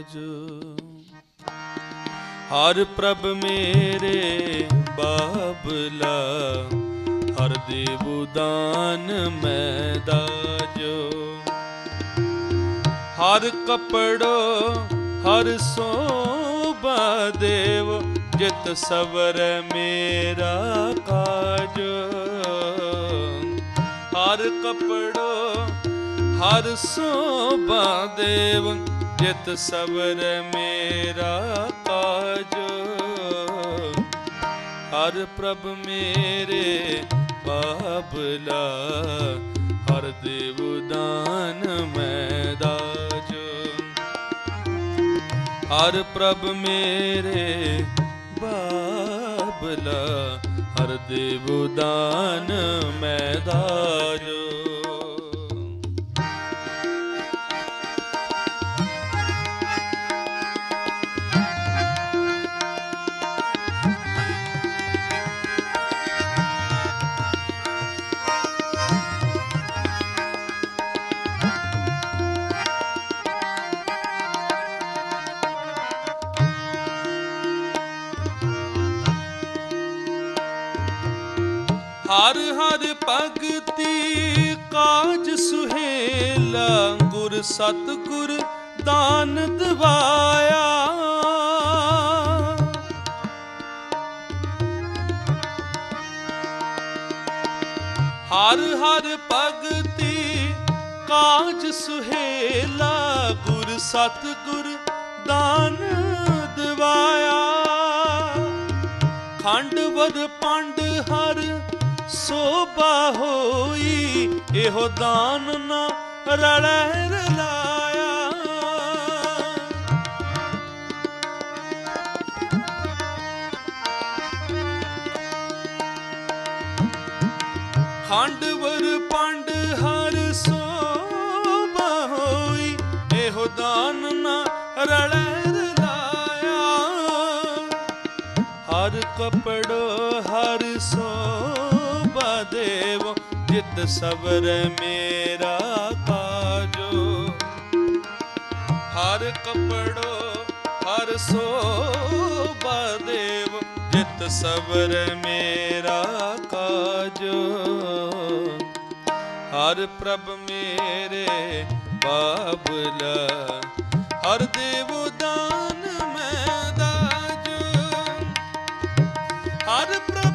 ਕਾਜ ਹਰ ਪ੍ਰਭ ਮੇਰੇ ਬਾਬਲਾ, ਹਰ ਦੇਵ ਦਾਨ ਮੈਂ ਦਾਜੋ। ਹਰ ਕਪੜੋ, ਹਰ ਸੋਭਾ ਦੇਵ, ਜਿਤ ਸਵਰ ਮੇਰਾ ਕਾਜ। ਹਰ ਕਪੜੋ, ਹਰ ਸੋਭਾ ਦੇਵ ਜਿਤ ਸਵਰ ਮੇਰਾ ਕਾਜ। ਹਰ ਪ੍ਰਭ ਮੇਰੇ ਬਾਬਲਾ, ਹਰ ਦੇਵ ਦਾਨ ਮੈਂ ਦਾਜ। ਹਰ ਪ੍ਰਭ ਮੇਰੇ ਬਾਬਲਾ, ਹਰ ਦੇਵ ਦਾਨ ਮੈਂ ਦਾਜ। ਹਰ ਹਰ ਭਗਤੀ ਕਾਜ ਸੁਹੇਲਾ ਗੁਰ ਸਤਗੁਰ ਦਾਨ ਦਵਾਇਆ। ਹਰ ਹਰ ਭਗਤੀ ਕਾਜ ਸੁਹੇਲਾ ਗੁਰ ਸਤਗੁਰ ਦਾਨ ਦਵਾਇਆ। ਖੰਡ ਵਰ ਪੰਡ ਹਰ ਸੋਭਾ ਹੋਈ, ਇਹੋ ਦਾਨ ਨਾ ਰਲੈ ਰਲਾਇਆ। ਖੰਡ ਵਰ ਪੰਡ ਹਰ ਸੋਭਾ ਹੋਈ, ਇਹੋ ਦਾਨ ਨਾ ਰਲੈ ਰਲਾਇਆ। ਹਰ ਕਪੜੋ ਹਰ ਸੋਭਾ ਦੇਵੋ, ਜਿਤ ਸਬਰ ਮੇਰਾ ਕਾਜੋ। ਹਰ ਕਪੜੋ, ਹਰ ਸੋਭਾ ਦੇਵ, ਜਿਤ ਸਬਰ ਮੇਰਾ ਕਾਜੋ। ਹਰ ਪ੍ਰਭ ਮੇਰੇ ਬਾਬਲਾ, ਹਰ ਦੇਵ ਦਾਨ ਮੈਂ ਦਾਜੋ। ਹਰ ਪ੍ਰਭ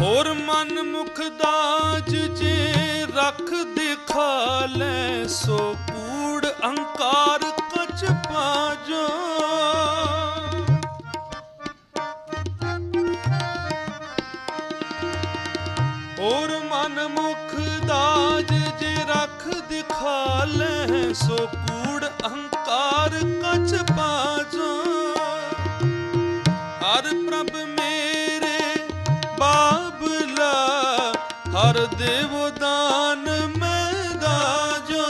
ਹੋਰ ਮਨ ਮੁਖ ਦਾਜ ਜੇ ਰੱਖ ਦਿਖਾ ਲੈ, ਸੋ ਕੂੜ ਅਹੰਕਾਰ ਕਛ ਪਾਜੋ। ਹੋਰ ਮਨ ਮੁਖ ਦਾਜ ਜੇ ਰੱਖ ਦਿਖਾ ਲੈ, ਸੋ ਕੂੜ ਅਹੰਕਾਰ ਕਛ ਪਾਜੋ। ਹਰ ਦੇਵ ਦਾਨ, ਮੈਂ ਦਾਜੋ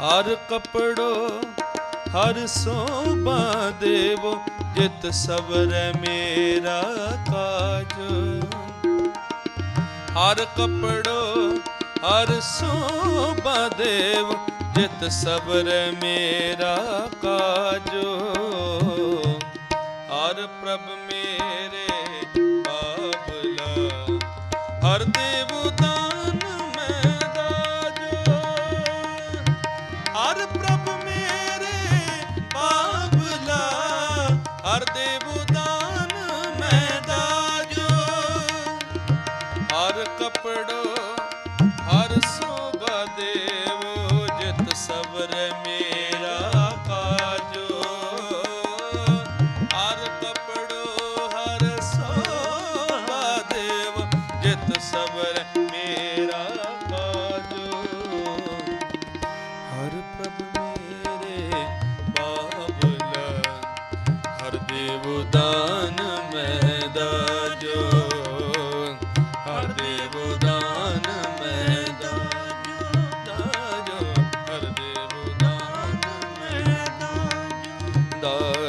ਹਰ ਕਪੜੋ, ਹਰ ਸੋਭਾ ਦੇਵ, ਜਿਤ ਸਬਰ ਮੇਰਾ ਕਾਜ। ਹਰ ਕਪੜੋ, ਹਰ ਸੋਭਾ ਦੇਵ, ਜਿਤ ਸਬਰ ਮੇਰਾ ਕਾਜੋ। ਹਰ ਪ੍ਰਭ ਮੇਰੇ ਹਰ ਦੇਵ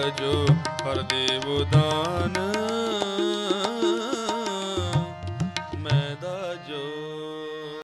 ਜੋ ਹਰ ਦੇਵ ਦਾਨ